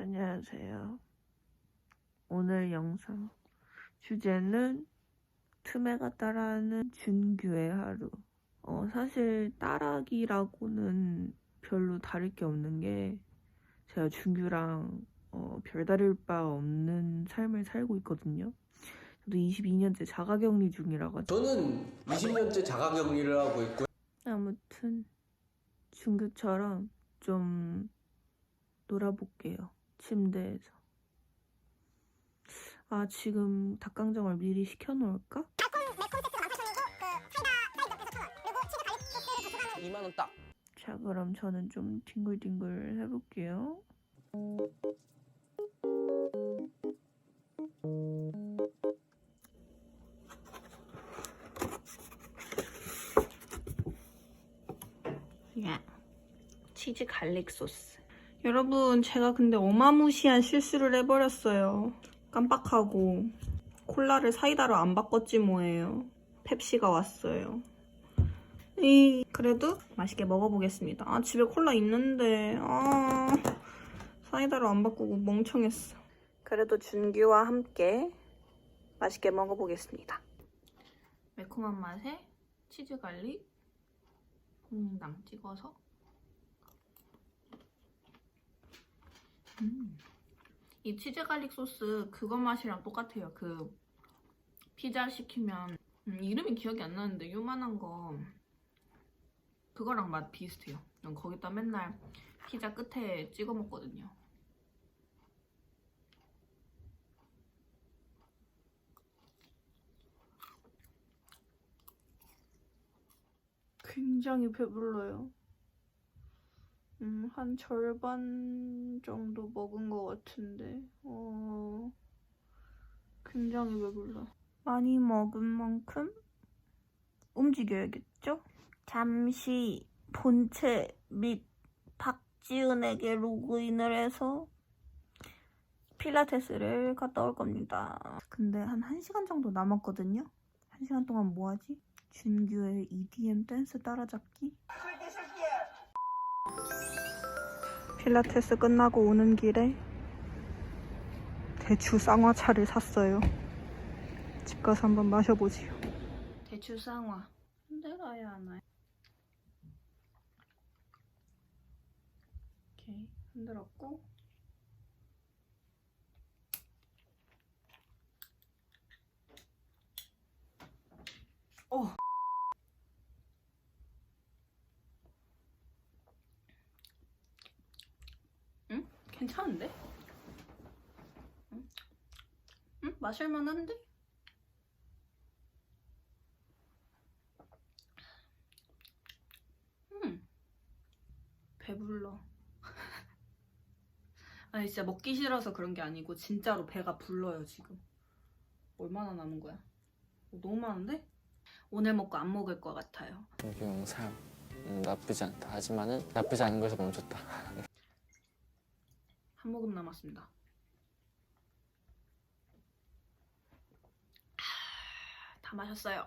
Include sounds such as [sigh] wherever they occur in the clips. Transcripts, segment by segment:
안녕하세요. 오늘 영상 주제는 틈에가 따라하는 준규의 하루. 어, 사실 따라하기라고는 별로 다를 게 없는 게 제가 준규랑 어, 별다를 바 없는 삶을 살고 있거든요. 저도 22년째 자가격리 중이라 가지고 저는 20년째 자가격리를 하고 있고요. 아무튼 준규처럼 좀 놀아볼게요. 침대에서. 아 지금 닭강정을 미리 시켜놓을까? 2만 원 딱. 자 그럼 저는 좀 뒹굴뒹굴 해볼게요. 야, 치즈 갈릭 소스. 여러분, 제가 근데 어마무시한 실수를 해버렸어요. 깜빡하고 콜라를 사이다로 안 바꿨지 뭐예요. 펩시가 왔어요. 이 그래도 맛있게 먹어보겠습니다. 아 집에 콜라 있는데 아 사이다로 안 바꾸고 멍청했어. 그래도 준규와 함께 맛있게 먹어보겠습니다. 매콤한 맛에 치즈 갈릭 퐁당 찍어서 음. 이 치즈 갈릭 소스 그거 맛이랑 똑같아요. 그 피자 시키면 음, 이름이 기억이 안 나는데 요만한 거 그거랑 맛 비슷해요. 난 거기다 맨날 피자 끝에 찍어 먹거든요. 굉장히 배불러요. 음, 한 절반 정도 먹은 것 같은데, 어, 굉장히 배불러. 많이 먹은 만큼 움직여야겠죠? 잠시 본체 및 박지은에게 로그인을 해서 필라테스를 갔다 올 겁니다. 근데 한 1시간 정도 남았거든요? 1시간 동안 뭐 하지? 준규의 EDM 댄스 따라잡기? 필라테스 끝나고 오는 길에 대추 쌍화차를 샀어요. 집 가서 한번 마셔보지요. 대추 쌍화. 흔들어야 하나요? 이렇게 흔들었고 어. 응? 괜찮은데? 응? 응? 마실만한데? 음. 배불러. [laughs] 아니 진짜 먹기 싫어서 그런 게 아니고 진짜로 배가 불러요 지금. 얼마나 남은 거야? 어, 너무 많은데? 오늘 먹고 안 먹을 것 같아요. 이 영상 음, 나쁘지 않다. 하지만은 나쁘지 않은 것에서 멈췄다. [laughs] 한 모금 남았습니다. 아, 다 마셨어요.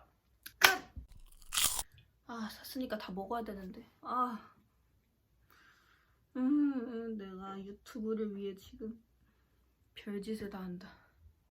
끝! 아, 샀으니까 다 먹어야 되는데. 아. 음, 내가 유튜브를 위해 지금 별짓을 다 한다.